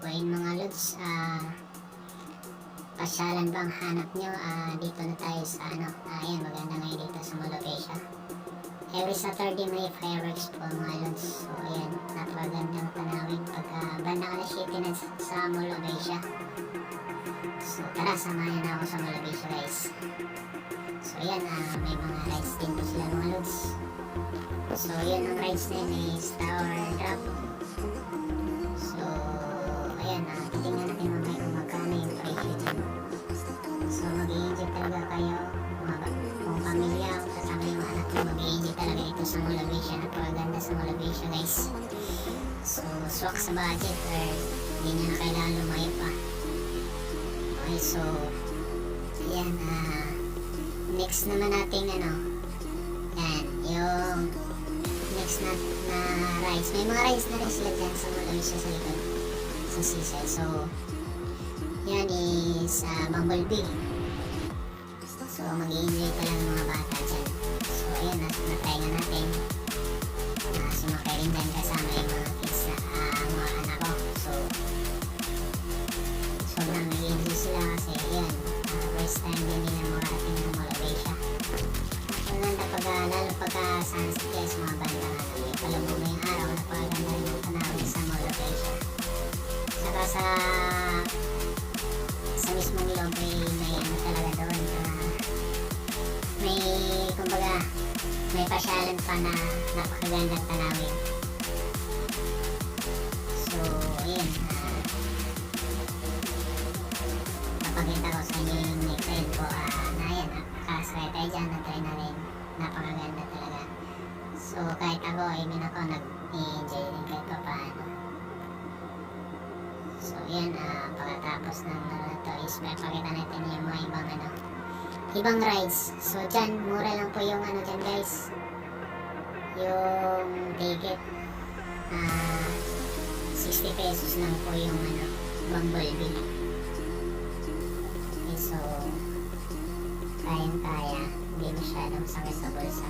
So ayun mga lods, ah, pasyalan ba ang hanap nyo? Ah, dito na tayo sa ano, ah, ayan, maganda ngayon dito sa Molopecia. Every Saturday may fireworks po mga lods. So ayan, napakagandang tanawin pagka banda ka na city na sa Molopecia. So tara, samahan na ako sa Molopecia guys. So ayan, ah, may mga rides din po sila mga lods. So yun ang rides na yun is tower drop. So ayan, ah, titingnan natin mamaya kung magkano yung presyo dyan. So talaga kayo, mga kung pamilya, kung kasama yung mag-i-enjoy talaga ito sa Molopecia. Napakaganda sa Molopecia guys. So swak sa budget or hindi nyo na kailangan lumayo pa. Okay, so ayan, ah, next naman natin ano, yan, yung next na, na rides. May mga rides na rin sila dyan sa Molopecia sa likod seaside. So, yan is uh, Bumblebee. So, mag-i-enjoy talaga mga bata dyan. So, ayan, na, na-try nga natin. Uh, sumakay rin dyan kasama yung mga kids na ah, mga anak ko. So, sobrang nag-enjoy sila kasi yan, uh, first time din nila makarating ng Molopecia. Maganda pag, uh, lalo pagka sunset guys, mga banda nga namin. Palubog na yung araw, napakaganda rin yung tanawin sa Molopecia. Saka sa sa mismong loob ay may talaga doon. ah, may, kumbaga, may pasyalan pa na napakagandang tanawin. So, ayun. ah, papakita ko sa inyo yung next side ko. ah, na yan, nakakasakay tayo dyan. Nag-try na rin. Napakaganda talaga. So, kahit ako, even ako, nag-enjoy So, yan, ah, pagkatapos ng ano to is may pakita natin yung mga ibang ano, ibang rides. So, dyan, mura lang po yung ano dyan guys. Yung ticket, ah, 60 pesos lang po yung ano, Bumblebee. Okay, so, kayang-kaya, hindi masyadong sakit sa bulsa.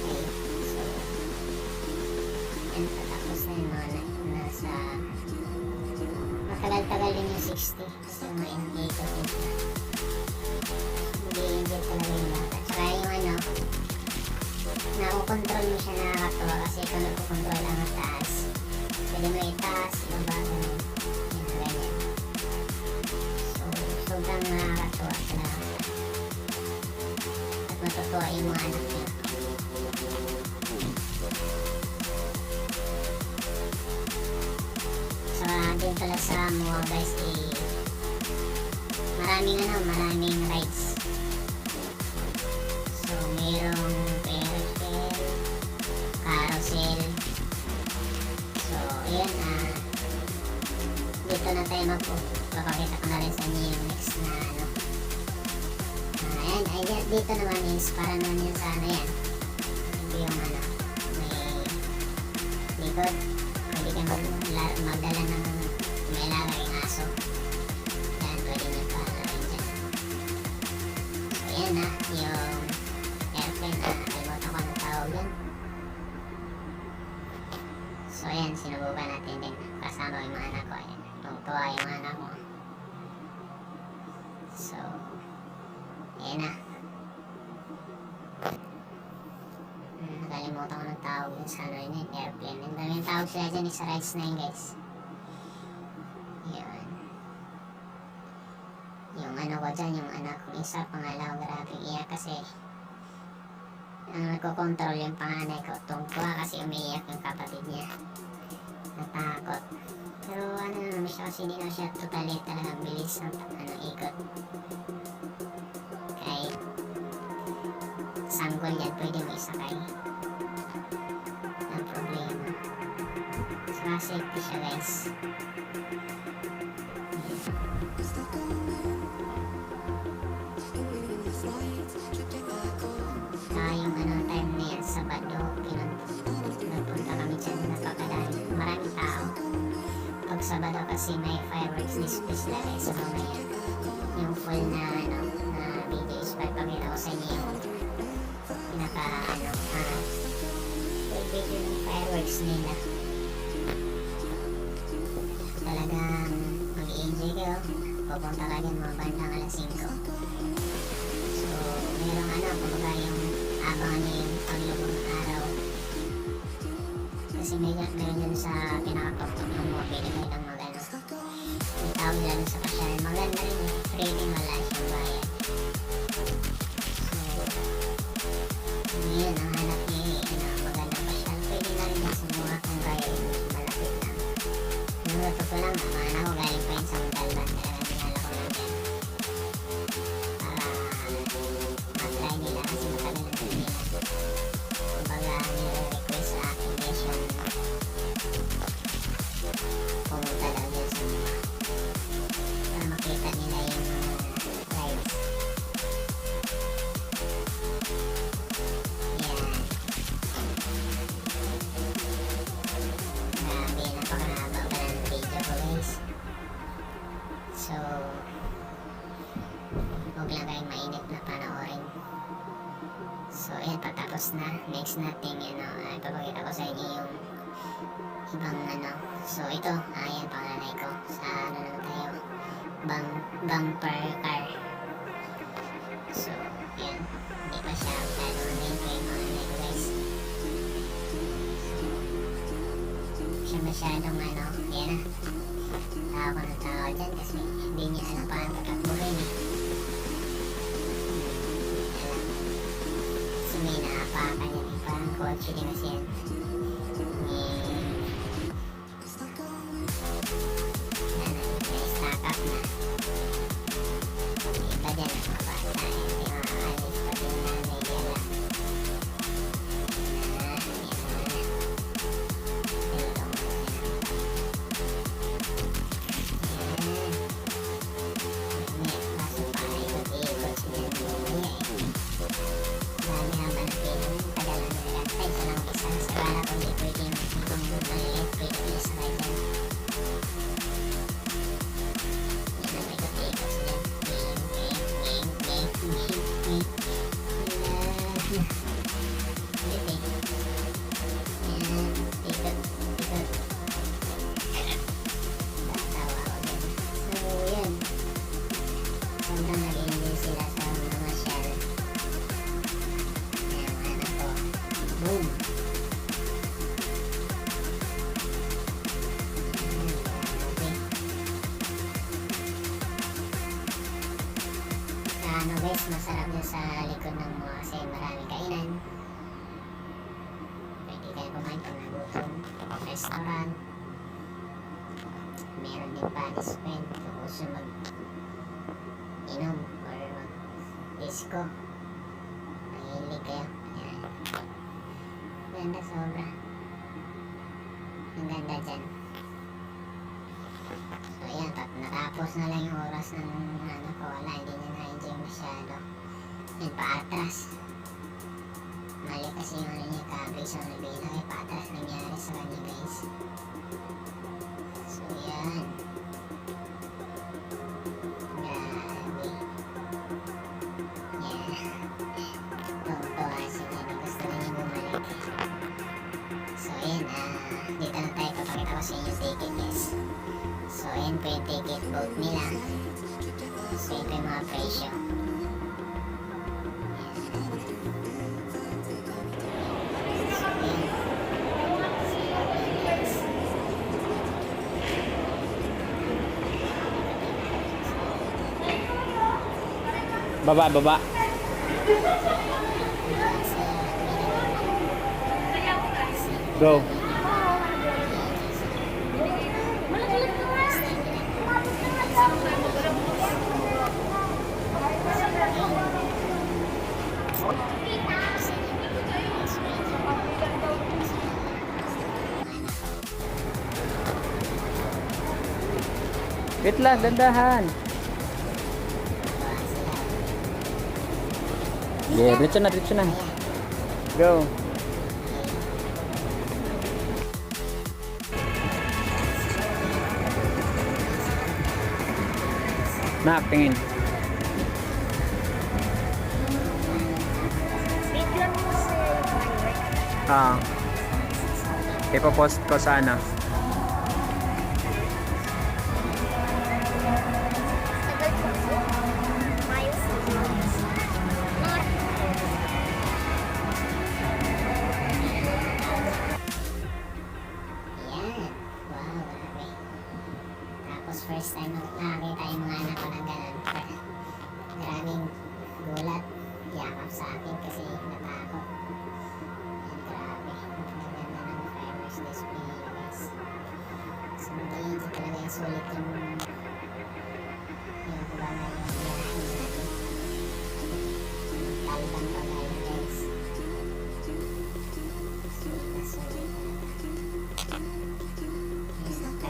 Okay, so, yan, patapos na yung mga nasa matagal-tagal din yung 60 kasi mga indicator din siya hindi enjoy talaga yung bata. Tsaka yung ano nakukontrol mo siya nakakatawa kasi ikaw nagkukontrol lang ang taas. Pwede mo itaas ibaba ganun. Yun ganyan. So sobrang nakakatawa talaga. At matutuwa yung mga anak niya din pala sa mga guys eh, maraming ano, maraming rides. So, mayroong carousel, carousel. So, ayan ah. dito na tayo magpo. Papakita ko na rin sa inyo yung next na ano. Ah, ayan, ayan, dito naman is para naman yun sa ano yan. Ito yung ano, may likod magdala ng may lalaging aso. Yan, pwede nyo pahalawin dyan. So, yan na, yung airplane na kalimutan ko ang tawag yan. So, yan, sinubukan natin din. Kasama ko yung mga anak ko. Ayan, tuwa yung anak mo. So, yan na. Hmm, Nakalimutan ko ng tawag yun sa ano yun, yung airplane. Ang dami yung tawag sila dyan, isa rides na yun guys. Yun. Yung ano ko dyan, yung anak ko isa, pangalaw, grabe iyak kasi ang nagkocontrol yung panganay ko. Tungkwa kasi umiiyak yung kapatid niya. Natakot. Pero ano naman siya kasi hindi na siya totally talagang bilis ng ano, ikot. Kahit sanggol yan, pwede mo isakay. Safety siya guys. Yung ano time na yan, Sabado, pinun- nagpunta kami dyan, napakadami. Maraming tao. Pag Sabado kasi may fireworks displays sila guys mamaya. Yung full na ano, na video is papakita ko sa inyo yung pinaka ano, ah, full video ng fireworks nila. Papunta dyan mga bandang alas 5. So, merong ano, kumbaga yung abangan niyo yung paglubog ng araw. Kasi medyo, meron yun sa pinakatuktok ng mga pili mo ilang mag ano. May tawag dun sa pasyalan. Maganda rin din wala siyang. Na. Next natin, ano, ay papakita ko sa inyo yung ibang ano. So, ito, ayan, pangalanay ko. Sa ano naman tayo, bang, bumper car. So, ayan, hindi pa siya masyado main ko yung mga ano guys. siya masyadong ano, yan na. Tao ko ng tao dyan kasi hindi niya alam paano tatakbuhin eh. May naapakan yan eh. Parang kotse din kasi yan. Eh, guys, masarap na sa likod ng mga kasi maraming kainan. Pwede kayo kumain kung nagutom. Restaurant. Meron din punishment kung gusto mag inom or mag disco. Mahilig kayo. Ayan. Ganda sobra. Ang ganda dyan. So ayan, natapos na lang yung oras ng ano ko, wala, hindi masyado. Yan, paatras. Mali kasi yung ano niya, coverage ng Ribena, kaya paatras nangyari sa kanya guys. So yan. Grabe. Yeah. Tuwa sila gusto na niya. So ayan, ah, dito na tayo papakita ko sa inyo ticket guys. So ayan po yung ticket boat nila. Ito yung mga. Baba, baba. Go. Wait lang, dandahan. Yeah, diretso na, diretso na. Go. Nak, tingin. Ah. Ipopost ko sa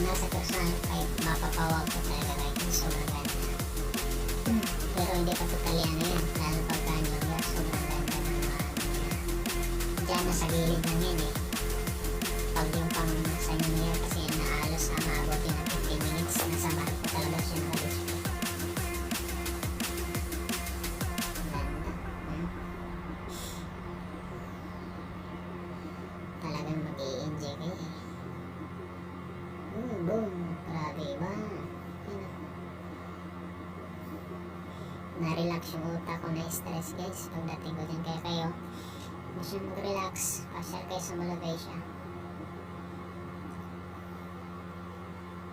Nasa personal ay mapapawag ko talaga hindi pa totally ano yan. Lalo pagka New Year, sobrang ganda ng mga Diyan na sa gilid lang yan eh. Pag yung pang sa New Year Utak ko na-stress guys. Pagdating ko dyan kaya kayo. Gusto nyo mag-relax. Pasyal kayo sa Molovation.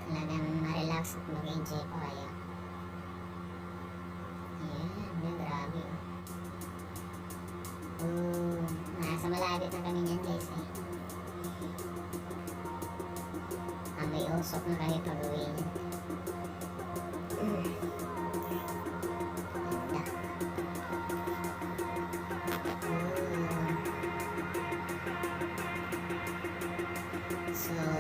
Talagang ma-relax at mag-enjoy pa kayo. Yan, yan, grabe oh. Nasa malapit na kami niyan guys eh. Ah, may usok na kami pag uwi niyan. Krishna.